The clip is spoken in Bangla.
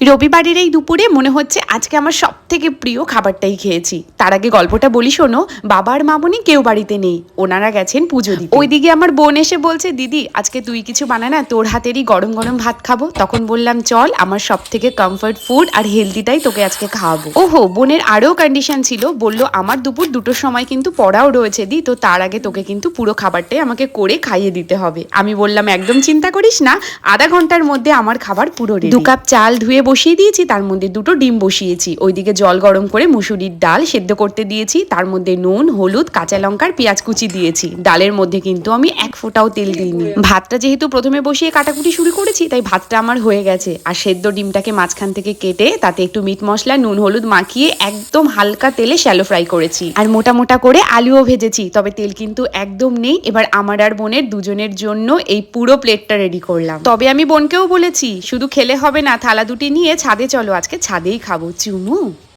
রবিবারের এই দুপুরে মনে হচ্ছে আজকে আমার সব থেকে প্রিয় খাবারটাই খেয়েছি। তার আগে গল্পটা বলি, শোনো। বাবার মামনি কেউ বাড়িতে নেই, ওনারা গেছেন পুজো দিতে। ওইদিকে আমার বোন এসে বলছে, দিদি, আজকে তুই কিছু বানা না, তোর হাতেরই গরম গরম ভাত খাব। তখন বললাম, চল, আমার সব থেকে কমফর্ট ফুড আর হেলদিটাই তোকে আজকে খাওয়াবো। ওহো, বোনের আরও কন্ডিশন ছিল, বলল, আমার দুপুর দুটোর সময় কিন্তু পড়াও রয়েছে, দি, তো তার আগে তোকে কিন্তু পুরো খাবারটাই আমাকে করে খাইয়ে দিতে হবে। আমি বললাম, একদম চিন্তা করিস না, আধা ঘণ্টার মধ্যে আমার খাবার পুরো দু কাপ চাল ধুয়ে বসিয়ে দিয়েছি, তার মধ্যে দুটো ডিম বসিয়েছি। ওইদিকে জল গরম করে মুসুরির ডাল সেদ্ধ করতে দিয়েছি, তার মধ্যে নুন, হলুদ, কাঁচা লঙ্কার পেঁয়াজ কুচি দিয়েছি। ডালের মধ্যে কিন্তু আমি এক ফোঁটাও তেল দিইনি। ভাতটা যেহেতু প্রথমে বসিয়ে কাটাকুটি শুরু করেছি, তাই ভাতটা আমার হয়ে গেছে। আর সেদ্ধ ডিমটাকে মাঝখান থেকে কেটে তাতে একটু মিট মশলা, নুন, হলুদ মাখিয়ে একদম হালকা তেলে শ্যালো ফ্রাই করেছি। আর মোটা মোটা করে আলুও ভেজেছি, তবে তেল কিন্তু একদম নেই। এবার আমার আর বোনের দুজনের জন্য এই পুরো প্লেটটা রেডি করলাম। তবে আমি বোনকেও বলেছি, শুধু খেলে হবে না, থালা দুটি নিয়ে ছাদে চলো আজকে ছাদেই খাব। চুমু।